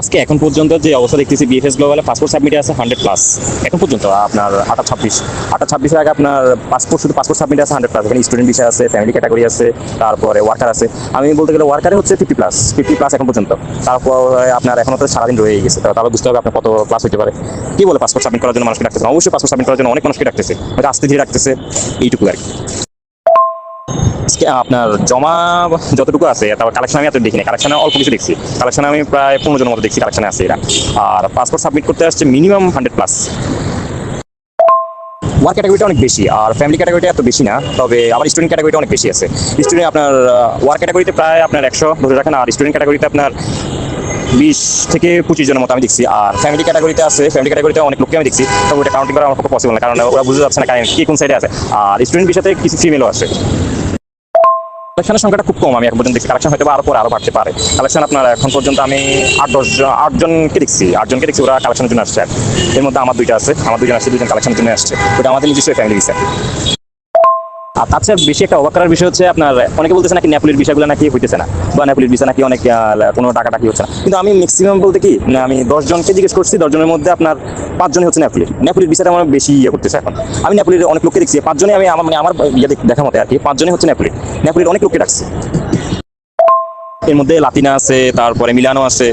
আজকে এখন পর্যন্ত যে অবস্থা দেখতেছি বিএফএস গ্লোবালে পাসপোর্ট সাবমিটে আছে হান্ড্রেড প্লাস এখন পর্যন্ত আপনার আটা ছাব্বিশ। আটা ছাব্বিশের আগে আপনার পাসপোর্ট শুধু পাসপোর্ট সাবমিট আছে হান্ড্রেড প্লাস এখানে স্টুডেন্ট বিষয় আছে ফ্যামিলি ক্যাটাগরি আছে, তারপরে ওয়ার্কার আছে। আমি বলতে গেলে ওয়ার্কারে হচ্ছে ফিফটি প্লাস ফিফটি প্লাস এখন পর্যন্ত। তারপর আপনার এখন তো সারাদিন রয়ে গেছে তাহলে বুঝতে হবে আপনার কত প্লাস হতে পারে। কি বলে পাসপোর্ট সাবমিট করার জন্য মানুষকে ডাকতেছে? অবশ্যই পাসপোর্ট সাবমিট করার জন্য অনেক মানুষকে ডাকতেছে। আস্তে ধীরে রাখতেছে এইটুকু আর কি। আপনার জমা যতটুকু আছে, তারপর কালেকশন আমি এত দেখিনি কালেকশনে অল্প কিছু দেখছি। কালেকশনে আমি প্রায় পনেরো জনের মতো দেখছি কালেকশনে আছে এরা। আর পাসপোর্ট সাবমিট করতে আসছে মিনিমাম হান্ড্রেড প্লাস ওয়ার্ক ক্যাটাগরিটা অনেক বেশি, আর ফ্যামিলি ক্যাটাগরিটা এত বেশি না, তবে আবার স্টুডেন্ট ক্যাটাগরিটা অনেক বেশি আছে। স্টুডেন্ট আপনার ওয়ার্ক ক্যাটাগরিতে প্রায় আপনার একশো ধরে রাখেন, আর স্টুডেন্ট ক্যাটাগরিতে আপনার বিশ থেকে পঁচিশ জনের মতো আমি দেখছি। আর ফ্যামিলি ক্যাটাগরিতে আছে ফ্যামিলি ক্যাটাগরিতে অনেক লোককে আমি দেখছি, তবে ওটা কাউন্টিং করা আমার পক্ষে পসিবল না, কারণ ওরা বুঝতে যাচ্ছে না কারণ কি কোন সাইডে আছে। আর স্টুডেন্ট বিষয়তে কিছু ফিমেলও আছে। কালেকশনের সংখ্যাটা খুব কম, আমি এখন পর্যন্ত দেখছি। কালেকশন হয়তো আরও পরে আরও বাড়তে পারে। কালেকশন আপনার এখন পর্যন্ত আমি আট, দশ আটজনকে দেখছি। আটজনকে দেখছি, ওরা কালেকশনের জন্য আসছে। এর মধ্যে আমার দুইটা আছে। আমার দুজন আসছে দুজন কালেকশনের জন্য আসছে। ওটা আমাদের নিজস্ব ফ্যামিলি বিষয় আর তার চেয়ে বেশি একটা অবাক করার বিষয় হচ্ছে আপনার, অনেকে বলতেছে নাকি নেপুলির বিষয়গুলো নাকি হইতেছে না, বা নেপুলির বিষয় নাকি অনেক কোনো টাকা টাকি হচ্ছে না। কিন্তু আমি ম্যাক্সিমাম বলতে কি, না, আমি দশ জনকে জিজ্ঞেস করছি, দশ জনের মধ্যে আপনার পাঁচজনই হচ্ছে নেপুলির নেপুলির বিষয়টা আমার বেশি ইয়ে করতেছে এখন। আমি নেপুলির অনেক লোককে দেখছি পাঁচজনই আমি, আমার মানে আমার ইয়ে দেখা মতে আর কি পাঁচজনই হচ্ছে নেপুলির নেপুলির অনেক লোককে ডাকছি। এর মধ্যে লাতিনা আছে, তারপরে মিলানো আছে।